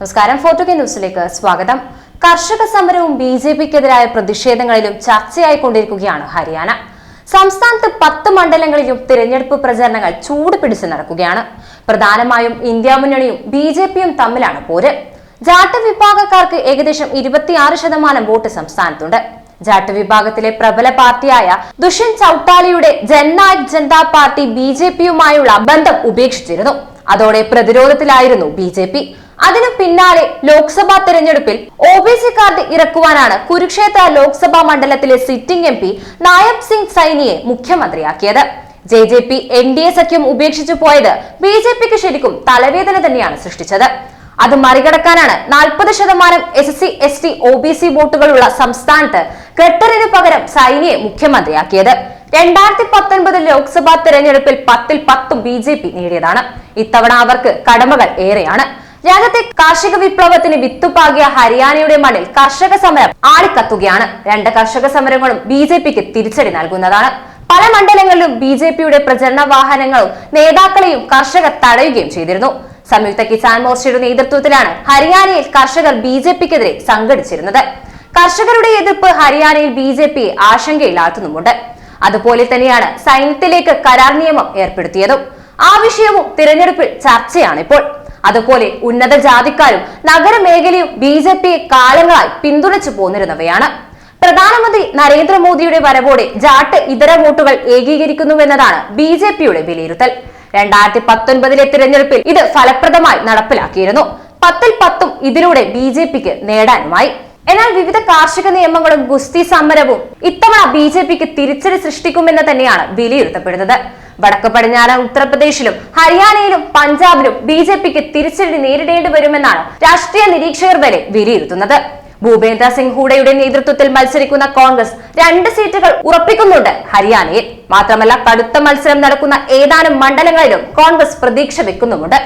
നമസ്കാരം. Photo K ന്യൂസിലേക്ക് സ്വാഗതം. കർഷക സമരവും ബി ജെ പിക്കെതിരായ പ്രതിഷേധങ്ങളിലും ചർച്ചയായിക്കൊണ്ടിരിക്കുകയാണ് ഹരിയാന. സംസ്ഥാനത്ത് പത്ത് മണ്ഡലങ്ങളിലും തിരഞ്ഞെടുപ്പ് പ്രചരണങ്ങൾ ചൂട് പിടിച്ച് നടക്കുകയാണ്. പ്രധാനമായും ഇന്ത്യ മുന്നണിയും ബി ജെ പിയും തമ്മിലാണ് പോര്. ജാട്ട് വിഭാഗക്കാർക്ക് ഏകദേശം ഇരുപത്തിയാറ് ശതമാനം വോട്ട് സംസ്ഥാനത്തുണ്ട്. ജാട്ട് വിഭാഗത്തിലെ പ്രബല പാർട്ടിയായ Dushyant ചൌട്ടാലിയുടെ Jannayak Janata party B J പിയുമായുള്ള ബന്ധം ഉപേക്ഷിച്ചിരുന്നു. അതോടെ പ്രതിരോധത്തിലായിരുന്നു ബി ജെ പി. അതിനു പിന്നാലെ ലോക്സഭാ തെരഞ്ഞെടുപ്പിൽ ഒ ബി സി കാർഡ് ഇറക്കുവാനാണ് കുരുക്ഷേത്ര ലോക്സഭാ മണ്ഡലത്തിലെ sitting M P Nayab Singh സൈനിയെ മുഖ്യമന്ത്രിയാക്കിയത്. J J P N D A സഖ്യം ഉപേക്ഷിച്ചു പോയത് ബി ജെ പിക്ക് ശരിക്കും തലവേദന തന്നെയാണ് സൃഷ്ടിച്ചത്. അത് മറികടക്കാനാണ് നാൽപ്പത് ശതമാനം S C S T O B C വോട്ടുകളുള്ള സംസ്ഥാനത്ത് ഖട്ടറിന് പകരം സൈനിയെ മുഖ്യമന്ത്രിയാക്കിയത്. രണ്ടായിരത്തി പത്തൊൻപത് ലോക്സഭാ തെരഞ്ഞെടുപ്പിൽ പത്തിൽ പത്തും ബി ജെ പി നേടിയതാണ്. ഇത്തവണ അവർക്ക് കടമകൾ ഏറെയാണ്. രാജ്യത്തെ കാർഷിക വിപ്ലവത്തിന് വിത്തുപാകിയ ഹരിയാനയുടെ മണ്ണിൽ കർഷക സമരം ആളിക്കത്തുകയാണ്. രണ്ട് കർഷക സമരങ്ങളും ബി ജെ പിക്ക് തിരിച്ചടി നൽകുന്നതാണ്. പല മണ്ഡലങ്ങളിലും ബി ജെ പിയുടെ പ്രചരണ വാഹനങ്ങളും നേതാക്കളെയും കർഷകർ തടയുകയും ചെയ്തിരുന്നു. സംയുക്ത കിസാൻ മോർച്ചയുടെ നേതൃത്വത്തിലാണ് ഹരിയാനയിൽ കർഷകർ ബി ജെ പിക്കെതിരെ സംഘടിച്ചിരുന്നത്. കർഷകരുടെ എതിർപ്പ് ഹരിയാനയിൽ ബി ജെ പിയെ ആശങ്കയിലാഴ്ത്തുന്നുമുണ്ട്. അതുപോലെ തന്നെയാണ് സൈന്യത്തിലേക്ക് കരാർ നിയമം ഏർപ്പെടുത്തിയതും. ആ വിഷയവും തിരഞ്ഞെടുപ്പിൽ ചർച്ചയാണിപ്പോൾ. അതുപോലെ ഉന്നത ജാതിക്കാരും നഗരമേഖലയും ബി ജെ പിയെ കാലങ്ങളായി പിന്തുണച്ചു പോന്നിരുന്നവയാണ്. പ്രധാനമന്ത്രി നരേന്ദ്രമോദിയുടെ വരവോടെ ജാട്ട് ഇതര വോട്ടുകൾ ഏകീകരിക്കുന്നുവെന്നതാണ് ബി ജെ പിയുടെ വിലയിരുത്തൽ. രണ്ടായിരത്തി പത്തൊൻപതിലെ തിരഞ്ഞെടുപ്പിൽ ഇത് ഫലപ്രദമായി നടപ്പിലാക്കിയിരുന്നു. പത്തിൽ പത്തും ഇതിലൂടെ ബി ജെ പിക്ക് നേടാനുമായി. എന്നാൽ വിവിധ കാർഷിക നിയമങ്ങളും ഗുസ്തി സമരവും ഇത്തവണ ബി ജെ പിക്ക് തിരിച്ചടി സൃഷ്ടിക്കുമെന്ന് തന്നെയാണ് വിലയിരുത്തപ്പെടുന്നത്. വടക്ക് പടിഞ്ഞാറൻ ഉത്തർപ്രദേശിലും ഹരിയാനയിലും പഞ്ചാബിലും ബി ജെ പിക്ക് തിരിച്ചടി നേരിടേണ്ടി വരുമെന്നാണ് രാഷ്ട്രീയ നിരീക്ഷകർ വരെ വിലയിരുത്തുന്നത്. ഭൂപേന്ദ്ര സിംഗ് ഹൂഡയുടെ നേതൃത്വത്തിൽ മത്സരിക്കുന്ന കോൺഗ്രസ് രണ്ട് സീറ്റുകൾ ഉറപ്പിക്കുന്നുണ്ട് ഹരിയാനയിൽ. മാത്രമല്ല കടുത്ത മത്സരം നടക്കുന്ന ഏതാനും മണ്ഡലങ്ങളിലും കോൺഗ്രസ് പ്രതീക്ഷ വെക്കുന്നുമുണ്ട്.